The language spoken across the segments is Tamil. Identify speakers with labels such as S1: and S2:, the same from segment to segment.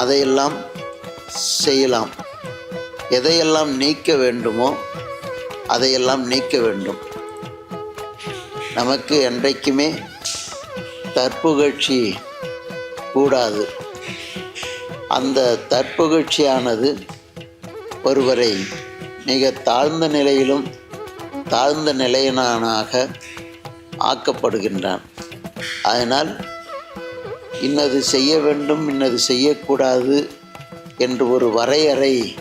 S1: அதையெல்லாம் செய்யலாம். எதையெல்லாம் நீக்க வேண்டுமோ அதையெல்லாம் நீக்க வேண்டும். நமக்கு என்றைக்குமே தற்புகழ்ச்சி கூடாது. அந்த தற்புகழ்ச்சியானது ஒருவரை மிக தாழ்ந்த நிலையிலும் தாழ்ந்த நிலையினானாக ஆக்கப்படுகின்றான். அதனால் இன்னது செய்ய வேண்டும் இன்னது செய்யக்கூடாது என்று ஒரு வரையறை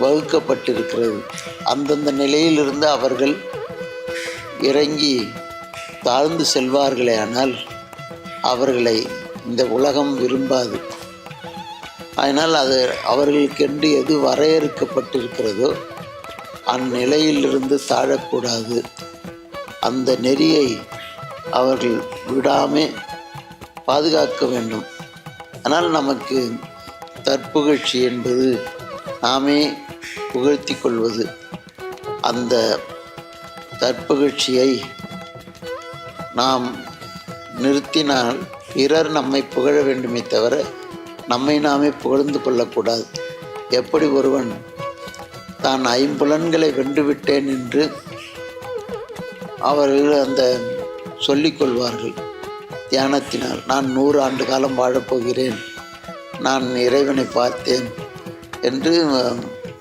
S1: வகுக்கப்பட்டிருக்கிறது. அந்தந்த நிலையிலிருந்து அவர்கள் இறங்கி தாழ்ந்து செல்வார்களே ஆனால் அவர்களை இந்த உலகம் விரும்பாது. அதனால் அது அவர்களுக்கென்று எது வரையறுக்கப்பட்டிருக்கிறதோ அந்நிலையிலிருந்து தாழக்கூடாது. அந்த நெறியை அவர்கள் விடாமல் பாதுகாக்க வேண்டும். ஆனால் நமக்கு தற்புகழ்ச்சி என்பது நாமே புகழ்த்தி கொள்வது. அந்த தற்புகழ்ச்சியை நாம் நிறுத்தினால் பிறர் நம்மை புகழ வேண்டுமே தவிர நம்மை நாமே புகழ்ந்து கொள்ளக்கூடாது. எப்படி ஒருவன் தான் ஐம்புலன்களை வென்றுவிட்டேன் என்று அவர்கள் அந்த சொல்லிக் கொள்வார்கள். தியானத்தினால் நான் நூறு ஆண்டு காலம் வாழப்போகிறேன். நான் இறைவனை பார்த்தேன் என்று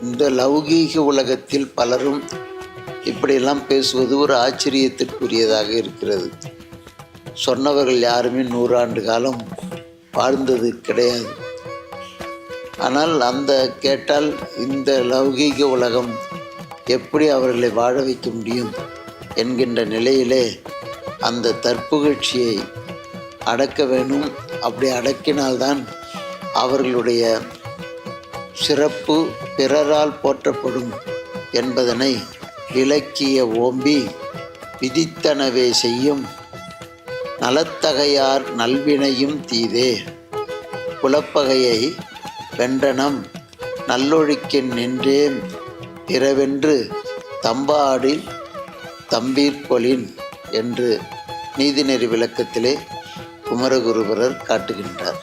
S1: இந்த லௌகீக உலகத்தில் பலரும் இப்படியெல்லாம் பேசுவது ஒரு ஆச்சரியத்திற்குரியதாக இருக்கிறது. சொன்னவர்கள் யாருமே நூறாண்டு காலம் வாழ்ந்தது கிடையாது. ஆனால் அந்த கேட்டால் இந்த லௌகீக உலகம் எப்படி அவர்களை வாழ வைக்க முடியும் என்கின்ற நிலையிலே அந்த தற்புகழ்ச்சியை அடக்க வேணும். அப்படி அடக்கினால்தான் அவர்களுடைய சிறப்பு பிறரால் போற்றப்படும் என்பதனை விளக்கிய ஓம்பி விதித்தனவே செய்யும் நலத்தகையார் நல்வினையும் தீதே. குலப்பகையை வென்றனம் நல்லொழுக்கின் நின்றேன் பிறவென்று தம்பாடில் தம்பீர்கொலின் என்று நீதிநெறி விளக்கத்திலே குமரகுருபரர் காட்டுகின்றார்.